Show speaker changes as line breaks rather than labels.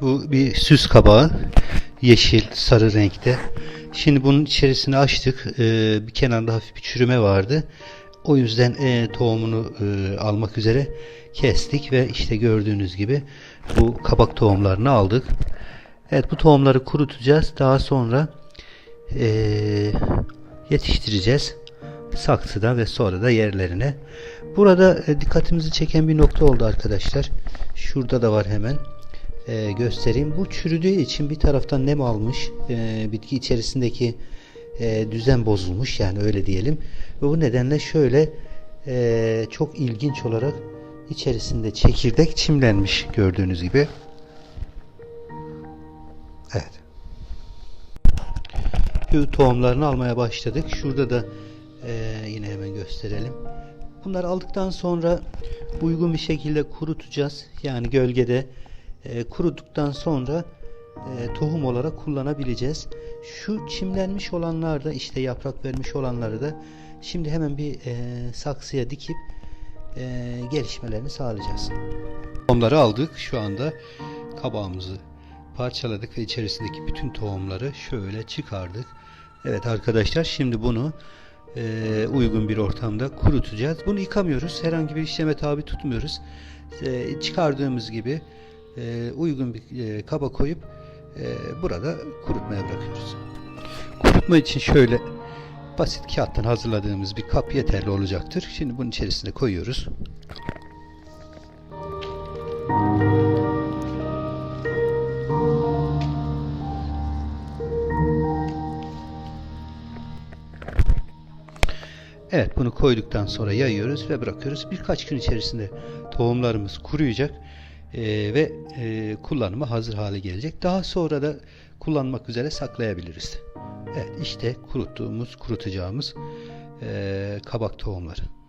Bu bir süs kabağı. Yeşil, sarı renkte. Şimdi bunun içerisini açtık. Ee, bir kenarda hafif bir çürüme vardı. O yüzden e, tohumunu e, almak üzere kestik ve işte gördüğünüz gibi bu kabak tohumlarını aldık. Evet bu tohumları kurutacağız. Daha sonra e, yetiştireceğiz saksıda ve sonra da yerlerine. Burada e, dikkatimizi çeken bir nokta oldu arkadaşlar. Şurada da var hemen. E, göstereyim. Bu çürüdüğü için bir taraftan nem almış. E, bitki içerisindeki e, düzen bozulmuş yani öyle diyelim. Ve bu nedenle şöyle e, çok ilginç olarak içerisinde çekirdek çimlenmiş gördüğünüz gibi. Evet. Bu tohumlarını almaya başladık. Şurada da e, yine hemen gösterelim. Bunları aldıktan sonra uygun bir şekilde kurutacağız. Yani gölgede e, kuruduktan sonra e, tohum olarak kullanabileceğiz. Şu çimlenmiş olanlar da işte yaprak vermiş olanları da şimdi hemen bir e, saksıya dikip e, gelişmelerini sağlayacağız. Tohumları aldık. Şu anda kabağımızı parçaladık ve içerisindeki bütün tohumları şöyle çıkardık. Evet arkadaşlar şimdi bunu e, uygun bir ortamda kurutacağız. Bunu yıkamıyoruz. Herhangi bir işleme tabi tutmuyoruz. E, çıkardığımız gibi e, uygun bir e, kaba koyup e, burada kurutmaya bırakıyoruz. Kurutma için şöyle basit kağıttan hazırladığımız bir kap yeterli olacaktır. Şimdi bunun içerisine koyuyoruz. Evet bunu koyduktan sonra yayıyoruz ve bırakıyoruz. Birkaç gün içerisinde tohumlarımız kuruyacak e, ve e, kullanıma hazır hale gelecek. Daha sonra da kullanmak üzere saklayabiliriz. Evet işte kuruttuğumuz, kurutacağımız e, kabak tohumları.